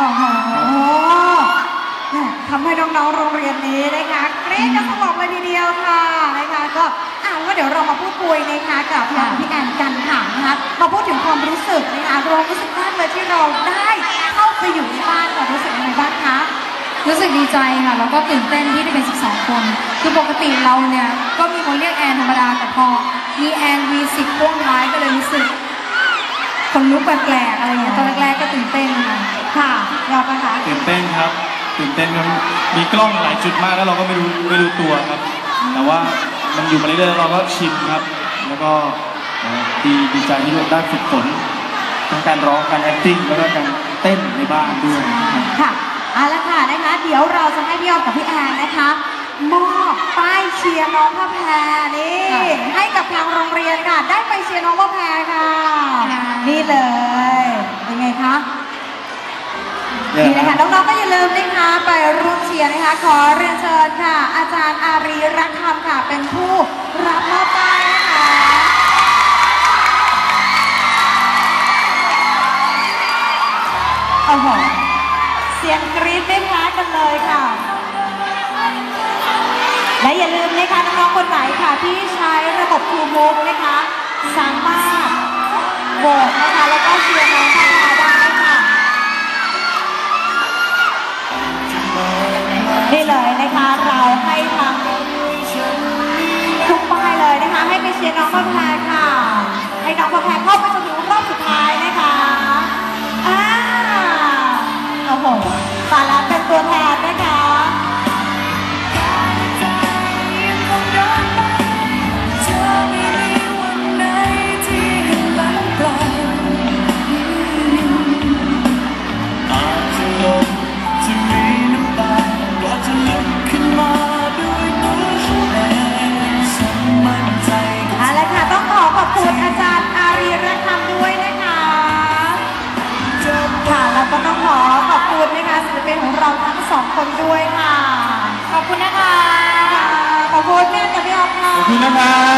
โอ้โหทำให้น้องๆ โรงเรียนนี้นะคะกรี๊ดกันสลบเลยทีเดียวค่ะนะคะก็อะแล้วเดี๋ยวเรามาพูดคุยนะคะกับพี่แอนพี่แอนกันค่ะนะคะมาพูดถึงความรู้สึกนะคะเรารู้สึกมากเลยที่เราได้เข้าไปอยู่ในบ้านเรารู้สึกยังไงบ้างคะรู้สึกดีใจค่ะแล้วก็ตื่นเต้นที่ได้เป็น 12 คน คือปกติเราเนี่ยก็มีคนเรียกแอนธรรมดาแต่พอมีแอน V10 พ่วงท้ายก็เลยรู้สึกคนลุกแปลกๆอะไรอย่างเงี้ยตอนแรก ตื่นเต้นครับมีกล้องหลายจุดมากแล้วเราก็ไม่รู้ไม่รู้ตัวครับ แต่ว่ามันอยู่มาเรื่อยๆเราก็ชินครับ แล้วก็เอ่อดีดีใจที่เราได้ฝึกฝนทั้งการร้องการ acting แล้วก็การเต้นในบ้านด้วยนะครับค่ะเอาละค่ะนะคะเดี๋ยวเราจะให้พี่ออมกับพี่แอนนะคะมอบป้ายเชียร์น้องพระแพรนี่ค่ะให้กับทางโรงเรียนค่ะ ได้ไปเชียร์น้องพระแพรค่ะค่ะ นี่เลยเป็นไงคะเนี่นะคะน้องๆก็อย่าลืมนะคะไปร่วมเชียร์นะคะ ขอเรียนเชิญค่ะ อาจารย์อารีรักธรรมค่ะ เป็นผู้รับมอบป้ายนะคะโอ้โหเสียงกรี๊ดไม่แพ้กันเลยค่ะ และอย่าลืมนะคะน้องๆคนไหนค่ะที่ใช้ระบบทูมูฟนะคะ สามารถโหวตนะคะแล้วก็เชียร์น้องพัฒนาได้ค่ะ ได้เลยนะคะ เราให้ทางทุกป้ายเลยนะคะ ให้ไปเชียร์น้องพระแพรค่ะ ให้น้องพระแพรเข้าไปจนถึงรอบสุดท้ายนะคะอ่าโอ้โหสาลาเป็นตัวแทน ค่